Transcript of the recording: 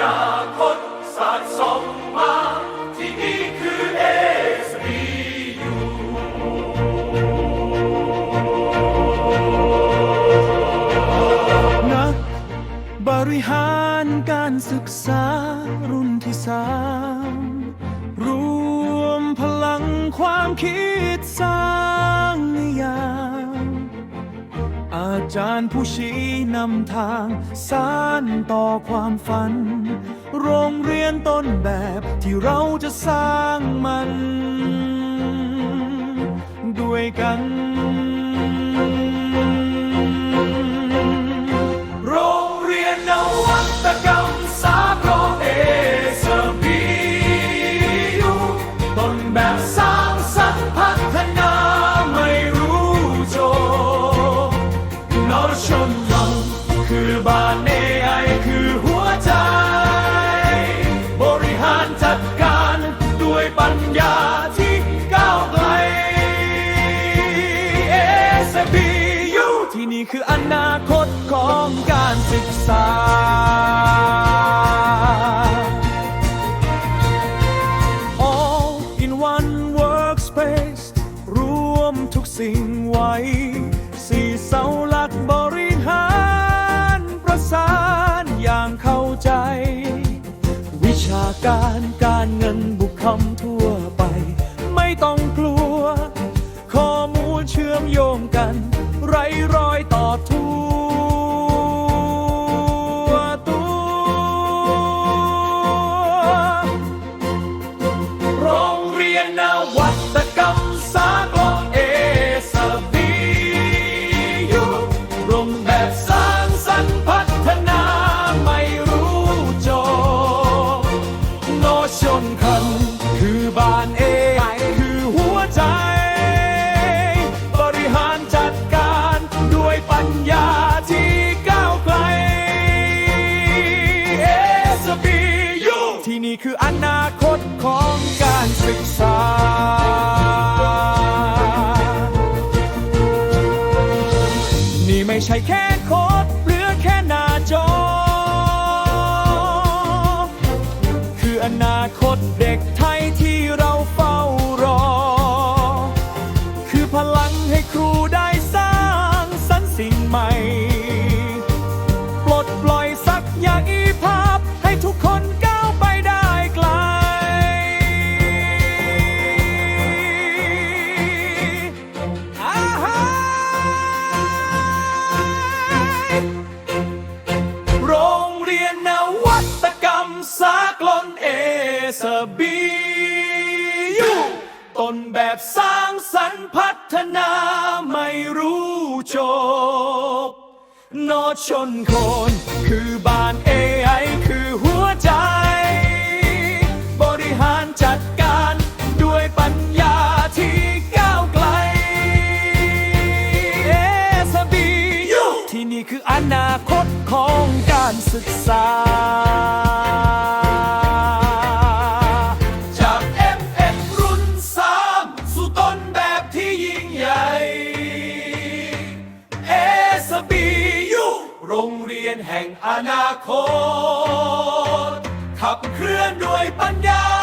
นาคตสะสมมาที่นี่คือ SBU นักบริหารการศึกษารุ่นที่สาม รวมพลังความคิดสร้าง จารย์ผู้ชี้นำทางสานต่อความฝัน โรงเรียนต้นแบบที่เราจะสร้างมัน ด้วยกัน นี่คืออนาคตของการศึกษา All in one workspace รวมทุกสิ่งไว้ สี่เสาหลักบริหาร ประสานอย่างเข้าใจ วิชาการการเงินบุคคำทั่ว ไรรอยต่อทั่วตัวโรงเรียนนวัตกรรมสากลเอสบียูโรงแบบสร้างสรรค์พัฒนาไม่รู้จบโนชนคันคือบ้าน คตเด็กไทยที่เราเฝ้ารอ คือพลังให้ครูได้สร้างสรรค์สิ่งใหม่ ปลดปล่อยสักอย่างอีภาพให้ทุกคนก้าวไปได้ไกล อาหารโรงเรียนนวัตกรรมสากลเอ สบียูต้นแบบสร้างสรรค์พัฒนาไม่รู้จบ นอชนคน คือบ้าน AI คือหัวใจ บริหารจัดการด้วยปัญญาที่ก้าวไกล SBU ที่นี่คืออนาคตของการศึกษา โรงเรียนแห่งอนาคต ขับเคลื่อนด้วยปัญญา